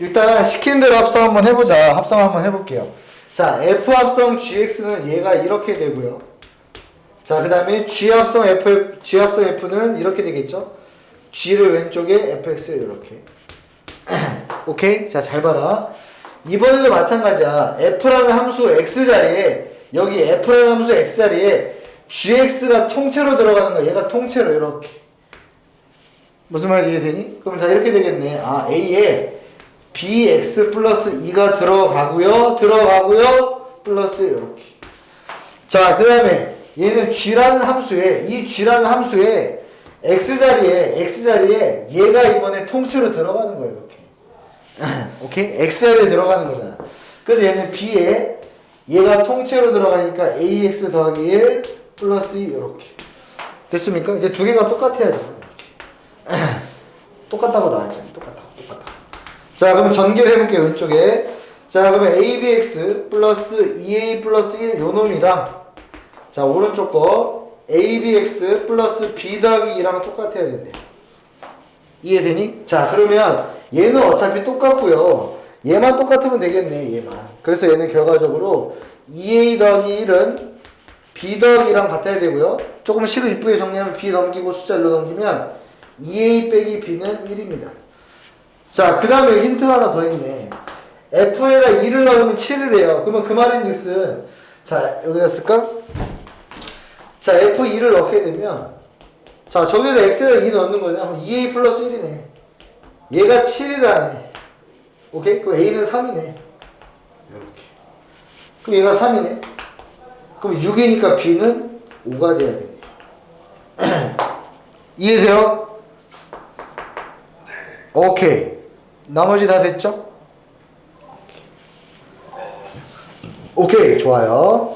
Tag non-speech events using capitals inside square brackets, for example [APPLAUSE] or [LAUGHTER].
일단 시킨 대로 합성 한번 해보자. 합성 한번 해볼게요. 자, F 합성 GX는 얘가 이렇게 되고요. 자, 그 다음에 G 합성 F, G 합성 F는 이렇게 되겠죠? G를 왼쪽에 FX를 이렇게. [CLEARS THROAT] 오케이? 자, 잘 봐라. 이번에도 마찬가지야. F라는 함수 X 자리에, 여기 F라는 함수 X 자리에 GX가 통째로 들어가는 거야. 얘가 통째로 이렇게. 무슨 말 이해되니? 그럼 자, 이렇게 되겠네. 아, A에 bx 플러스 2가 들어가고요. 들어가고요. 플러스 이렇게. 자, 그 다음에 얘는 g라는 함수에 이 g라는 함수에 x 자리에 x 자리에 얘가 이번에 통째로 들어가는 거예요. 이렇게. [LAUGHS] 오케이? x 자리에 들어가는 거잖아. 그래서 얘는 b에 얘가 통째로 들어가니까 ax 더하기 1 플러스 2 이렇게. 됐습니까? 이제 두 개가 똑같아야 돼. [LAUGHS] 똑같다고 나왔잖아요. 똑같다. 똑같다. 자, 그럼 전개를 해볼게요. 왼쪽에. 자, 그러면 abx 플러스 2a 플러스 1 요놈이랑 자, 오른쪽 거 abx 플러스 b 더하기 2랑 똑같아야 된대. 이해되니? 자, 그러면 얘는 어차피 똑같고요. 얘만 똑같으면 되겠네, 얘만. 그래서 얘는 결과적으로 2a 더하기 1은 b 더하기 2랑 같아야 되고요. 조금 식을 이쁘게 정리하면 b 넘기고 숫자 1로 넘기면 2a 빼기 b는 1입니다. 자, 그 다음에 힌트 하나 더 있네. F에다 2를 넣으면 7을 해요. 그러면 그 말인 즉슨, 자, 여기다 쓸까? 자, F2를 넣게 되면, 자, 저기에다 X에다 2 넣는 거냐? 그럼 2A 플러스 1이네. 얘가 7이라네. 오케이? 그럼 A는 3이네. 이렇게. 그럼 얘가 3이네. 그럼 6이니까 B는 5가 돼야 되네. [CLEARS THROAT] 이해돼요? 오케이. 나머지 다 됐죠? 오케이, 좋아요.